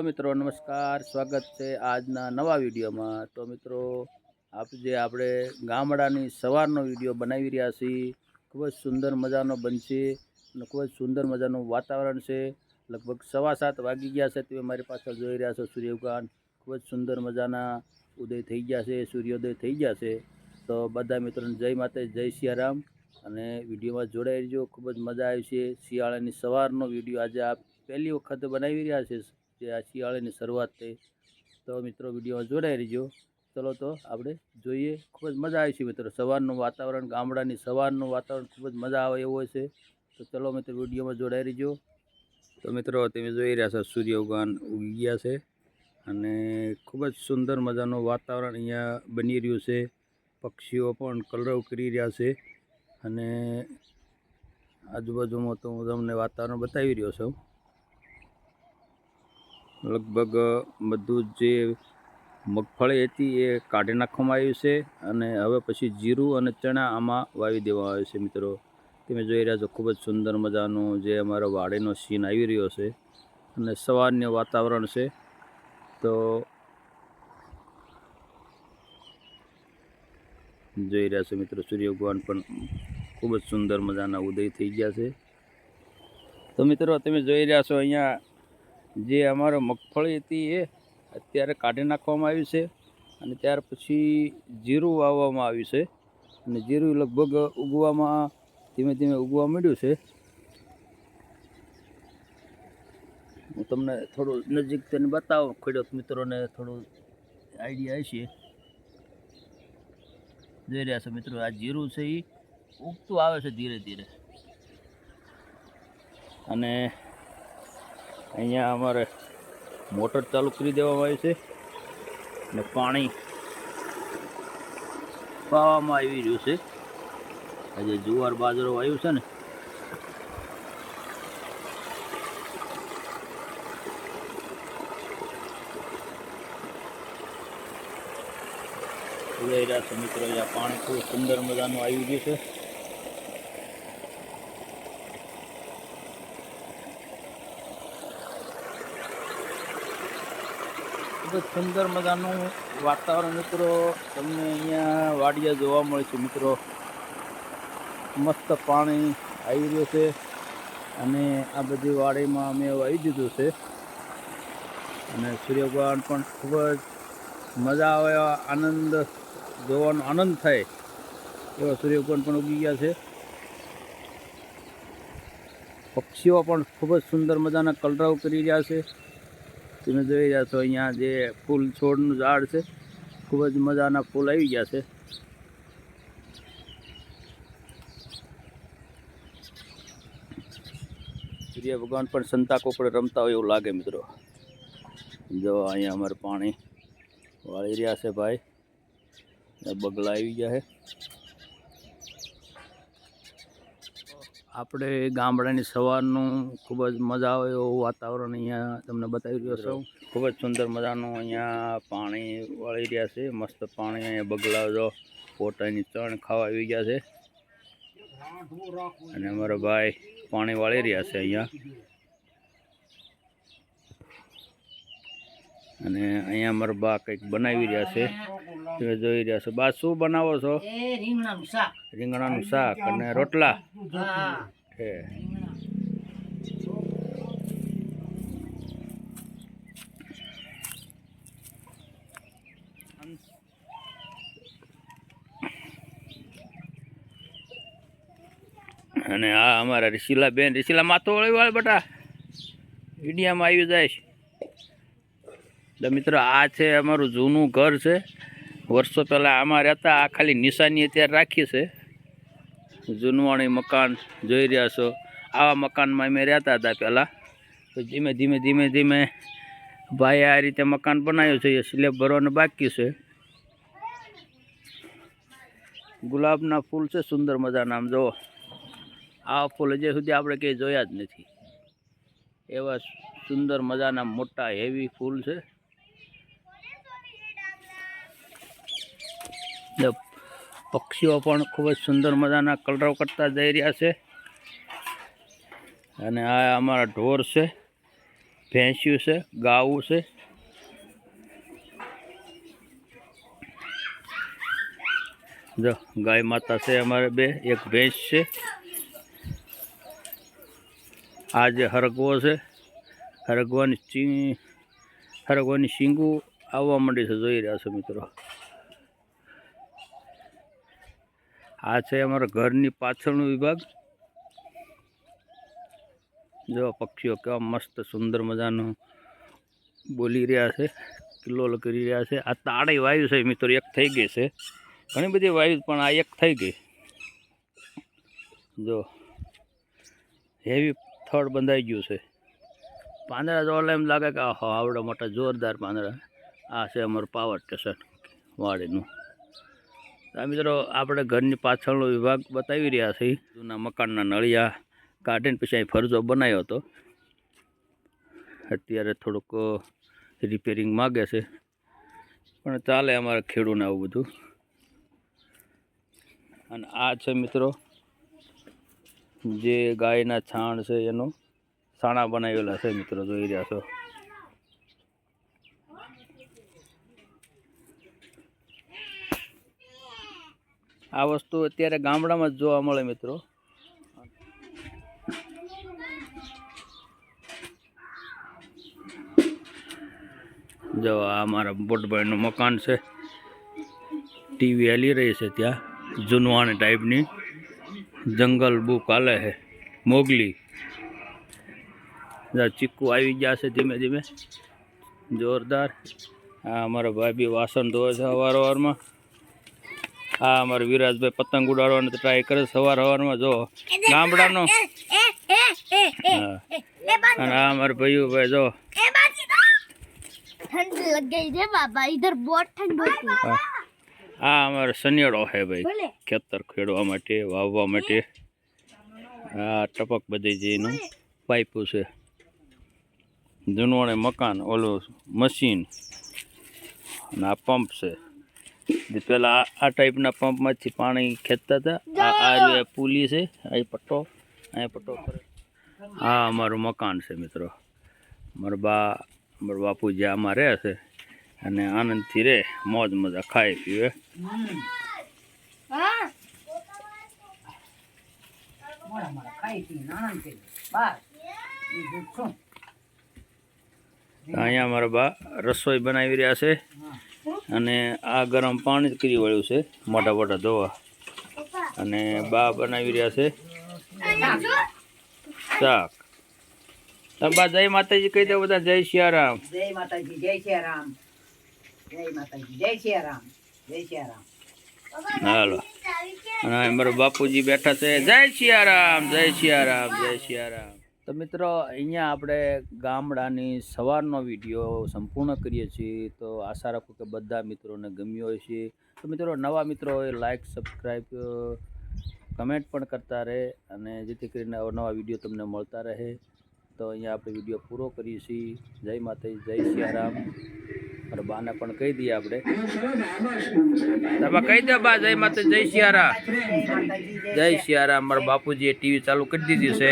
Hello મિત્રો, નમસ્કાર. સ્વાગત છે આજના નવા વિડીયોમાં. તો મિત્રો, આપ જે આપણે ગામડાની સવારનો વીડિયો બનાવી રહ્યા છીએ, ખૂબ જ સુંદર મજાનો બનશે અને ખૂબ જ સુંદર મજાનું વાતાવરણ છે. લગભગ સવા સાત વાગી ગયા છે, તમે મારી પાછળ જોઈ રહ્યા છો સૂર્યઉગાન. ખૂબ જ સુંદર મજાના ઉદય થઈ ગયા છે, સૂર્યોદય થઈ ગયા છે. તો બધા મિત્રોને જય માતા જય સિયારામ. અને વિડીયોમાં જોડાઈ રહેજો, ખૂબ જ મજા આવી છે. શિયાળાની સવારનો વીડિયો આજે આપ પહેલી વખત બનાવી રહ્યા છે. જે આ શિયાળાની શરૂઆત થઈ. તો મિત્રો, વિડીયોમાં જોડાઈ રહીજો. ચલો તો આપણે જોઈએ. ખૂબ જ મજા આવી છે મિત્રો. સવારનું વાતાવરણ, ગામડાની સવારનું વાતાવરણ ખૂબ જ મજા આવે એવું હોય છે. તો ચલો મિત્રો, વિડીયોમાં જોડાઈ રહીજો. તો મિત્રો, તમે જોઈ રહ્યા છો, સૂર્ય ઉગાન ઉગી ગયા છે. અને ખૂબ જ સુંદર મજાનું વાતાવરણ અહીંયા બની રહ્યું છે. પક્ષીઓ પણ કલરવ કરી રહ્યા છે. અને આજુબાજુમાં તો હું તમને વાતાવરણ બતાવી રહ્યો છું. લગભગ બધું જે મગફળી હતી એ કાઢી નાખવામાં આવ્યું છે અને હવે પછી જીરું અને ચણા આમાં વાવી દેવામાં આવ્યું છે, મિત્રો. તમે જોઈ રહ્યા છો, ખૂબ જ સુંદર મજાનું જે અમારો વાડીનો સીન આવી રહ્યો છે અને સવારનું વાતાવરણ છે. તો જોઈ રહ્યા છો, મિત્રો સૂર્ય ભગવાન પણ ખૂબ જ સુંદર મજાના ઉદય થઈ ગયા છે. તો મિત્રો, તમે જોઈ રહ્યા છો, અહીંયા જે અમારો મગફળી હતી એ અત્યારે કાઢી નાખવામાં આવી છે અને ત્યાર પછી જીરું વાવવામાં આવ્યું છે. અને જીરું લગભગ ઉગવામાં ધીમે ધીમે ઉગવા માંડ્યું છે. હું તમને થોડું નજીક તેને બતાવું, ખેડૂત મિત્રોને થોડું આઈડિયા હશે. જોઈ રહ્યા છો મિત્રો, આ જીરું છે એ ઉગતું આવે છે ધીરે ધીરે. અને અહીંયા અમારે મોટર ચાલુ કરી દેવામાં આવી છે અને પાણી પાવામાં આવી રહ્યું છે. આજે જુવાર બાજરો આવ્યું છે ને. છો મિત્રો પાણી ખૂબ સુંદર મજાનું આવી ગયું છે. ખૂબ જ સુંદર મજાનું વાતાવરણ મિત્રો. તમને અહીંયા વાડિયા જોવા મળે છે મિત્રો. મસ્ત પાણી આવી રહ્યું છે અને આ બધી વાડીમાં અમે વાવી દીધું છે. અને સૂર્ય ભગવાન પણ ખૂબ જ મજા આવે, આનંદ, જોવાનો આનંદ થાય એવા સૂર્ય ભગવાન પણ ઉગી ગયા છે. પક્ષીઓ પણ ખૂબ જ સુંદર મજાના કલરવ કરી રહ્યા છે. તમે જોઈ રહ્યા છો અહીંયા જે ફૂલ છોડનું ઝાડ છે, ખૂબ જ મજાના ફૂલ આવી ગયા છે. સૂર્ય ભગવાન પણ સંતા કોકડે રમતા હોય એવું લાગે મિત્રો. જો અહીંયા અમારે પાણી વાળી રહ્યા છે ભાઈ. બગલા આવી ગયા છે. આપણે ગામડાની સવારનું ખૂબ જ મજા આવે એવું વાતાવરણ અહીંયા તમને બતાવી રહ્યો છું. ખૂબ જ સુંદર મજાનું અહીંયા પાણી વાળી રહ્યા છે. મસ્ત પાણી અહીંયા બગલા જો પોતાની ચણ ખાવા આવી ગયા છે. અને અમારા ભાઈ પાણી વાળી રહ્યા છે અહીંયા. અને અહીંયા અમારા બા કંઈક બનાવી રહ્યા છે. તમે જોઈ રહ્યા છો. બા શું બનાવો છો? રીંગણાનું શાક. અને રોટલા. છે અને આ અમારા રિશિલા બેન રિશીલા માથો વળી વાળ બટા. વિડીયામાં આવી જાય છે. એટલે મિત્રો, આ છે અમારું જૂનું ઘર છે. વર્ષો પહેલાં આમાં રહેતા, આ ખાલી નિશાની અત્યારે રાખી છે. જૂનવાણી મકાન જોઈ રહ્યા છો. આવા મકાનમાં અમે રહેતા હતા પહેલાં. તો ધીમે ધીમે ધીમે ધીમે ભાઈ આ રીતે મકાન બનાવ્યું છે, એ સ્લેબ ભરવાનું બાકી છે. ગુલાબના ફૂલ છે, સુંદર મજાના, આમ જુઓ. આ ફૂલ હજી સુધી આપણે કંઈ જોયા જ નથી. એવા સુંદર મજાના મોટા હેવી ફૂલ છે. પક્ષીઓ પણ ખૂબ જ સુંદર મજાના કલરવ કરતા જઈ રહ્યા છે. અને આ અમારા ઢોર છે, ભેંસ્યું છે, ગાવું છે. જો, ગાય માતા છે અમારે બે, એક ભેંસ છે. આ જે હરગવો છે, હરગવાની ચી, હરગવાની શીંગું આવવા માંડી છે, જોઈ રહ્યા છો મિત્રો. આ છે અમારા ઘરની પાછળનો વિભાગ. જો પક્ષીઓ કેવા મસ્ત સુંદર મજાનું બોલી રહ્યા છે કિલ્લોલ કરી રહ્યા છે. આ તાળી વાયુ છે મિત્રો, એક થઈ ગઈ છે. ઘણી બધી વાયુ, પણ આ એક થઈ ગઈ. જો હેવી થડ બંધાઈ ગયું છે. પાંદડા જોવાલા એમ લાગે કે, આહો, આવડા મોટા જોરદાર પાંદડા. આ છે અમારું પાવર સ્ટેશન વાડીનું. આ મિત્રો આપણે ઘરની પાછળનો વિભાગ બતાવી રહ્યા છીએ. જૂના મકાનના નળિયા કાઢીને પછી અહીં ફરજો બનાવ્યો હતો. અત્યારે થોડુંક રિપેરિંગ માગે છે. પણ ચાલે અમારે ખેડૂને આવું બધું. અને આ છે મિત્રો, જે ગાયના છાણ છે એનો, છાણા બનાવેલા છે મિત્રો, જોઈ રહ્યા છો. આ વસ્તુ અત્યારે ગામડામાં જ જોવા મળે મિત્રો. જો આ મારા બોટભાઈનું મકાન છે. ટીવી હાલી રહી છે ત્યાં. જૂનવાણી ટાઈપની જંગલ બુક હાલે છે. મોગલી. ચીકુ આવી ગયા છે ધીમે ધીમે. જોરદાર. આ અમારા ભાઈ બી વાસણ ધોવે છે સવાર સવારમાં હા અમારે વિરાજભાઈ પતંગ ઉડાડવાનો ટ્રાય કરે સવાર સવારમાં જો ગામડાનો. અને આ અમારે ભાઈ જો. આ અમારે શનિયાળો છે ભાઈ. ખેતર ખેડવા માટે વાવવા માટે. આ ટપક બધી જેનું પાઇપું છે. જૂનવાણે મકાન ઓલું મશીન અને આ પંપ છે. પેલા આ ટાઈપના પંપમાંથી પાણી ખેંચતા હતા. આ પુલી છે અહીં પટ્ટો અહીં પટ્ટો કરે. આ અમારું મકાન છે મિત્રો. મારા બા મારા બાપુ જે આમાં રહે છે અને આનંદથી રહે મોજ મજા ખાઈ પીવે. અહીંયા મારા બા રસોઈ બનાવી રહ્યા છે. અને આ ગરમ પાણી જ કરી વળ્યું છે મોટા મોટા ધોવા. અને બા બનાવી રહ્યા છે. શાક. બા જય માતાજી કહી દે બધા જય સિયારામ જય માતાજી જય શ્રી રામ જય માતાજી જય શ્રી રામ જય શ્રી રામ હાલો. અને અમારા બાપુજી બેઠા છે. જય સિયારામ જય સિયારામ જય સિયારામ તો મિત્રો અહીંયા આપણે ગામડાની સવારનો વીડિયો સંપૂર્ણ કરીએ છીએ. તો આશા રાખું કે બધા મિત્રોને ગમ્યો હોય છે તો મિત્રો નવા મિત્રો હોય લાઈક સબસ્ક્રાઈબ કમેન્ટ પણ કરતા રહે અને જેથી કરીને અવનવા વીડિયો તમને મળતા રહે. તો અહીંયા આપણે વીડિયો પૂરો કરીએ છીએ. જય માતાજી જય સિયારામ. અને બાને પણ કહી દઈએ આપણે. તમે કહી દો બા જય માતા જય સિયારામ. જય સિયારામ. મારા બાપુજીએ ટીવી ચાલુ કરી દીધી છે.